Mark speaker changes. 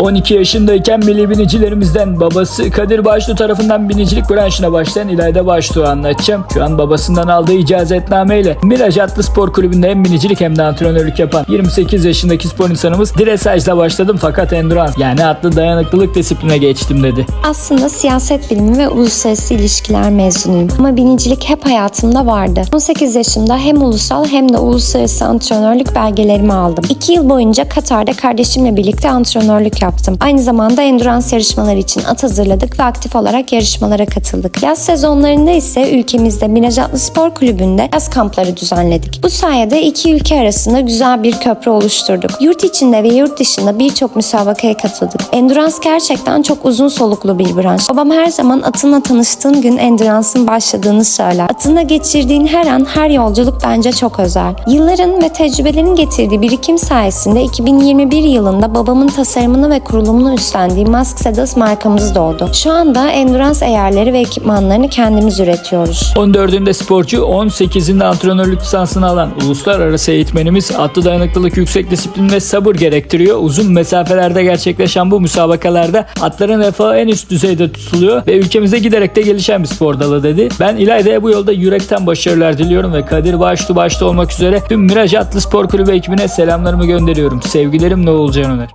Speaker 1: 12 yaşındayken milli binicilerimizden babası Kadir Baştuğ tarafından binicilik branşına başlayan İlayda Baştuğ'u anlatacağım. Şu an babasından aldığı icazetnameyle Miraç Atlı Spor Kulübü'nde hem binicilik hem de antrenörlük yapan 28 yaşındaki spor insanımız dresajla başladım fakat endurans yani atlı dayanıklılık disipline geçtim dedi.
Speaker 2: Aslında siyaset bilimi ve uluslararası ilişkiler mezunuyum. Ama binicilik hep hayatımda vardı. 18 yaşımda hem ulusal hem de uluslararası antrenörlük belgelerimi aldım. 2 yıl boyunca Katar'da kardeşimle birlikte antrenörlük yaptım. Aynı zamanda endurans yarışmaları için at hazırladık ve aktif olarak yarışmalara katıldık. Yaz sezonlarında ise ülkemizde Miraç Atlı Spor Kulübü'nde yaz kampları düzenledik. Bu sayede iki ülke arasında güzel bir köprü oluşturduk. Yurt içinde ve yurt dışında birçok müsabakaya katıldık. Endurans gerçekten çok uzun soluklu bir branş. Babam her zaman atınla tanıştığın gün enduransın başladığını söyler. Atınla geçirdiğin her an, her yolculuk bence çok özel. Yılların ve tecrübelerin getirdiği birikim sayesinde 2021 yılında babamın tasarımını ve kurulumunu üstlendiği Mask Sedas markamız doğdu. Şu anda endurans eğerleri ve ekipmanlarını kendimiz üretiyoruz.
Speaker 1: 14'ünde sporcu, 18'inde antrenörlük lisansını alan uluslararası eğitmenimiz atlı dayanıklılık yüksek disiplin ve sabır gerektiriyor. Uzun mesafelerde gerçekleşen bu müsabakalarda atların refahı en üst düzeyde tutuluyor ve ülkemizde giderek de gelişen bir spor dalı dedi. Ben İlayda'ya bu yolda yürekten başarılar diliyorum ve Kadir Baştu başta olmak üzere tüm Miraç Atlı Spor Kulübü ekibine selamlarımı gönderiyorum. Sevgilerimle Oğulcan Öner.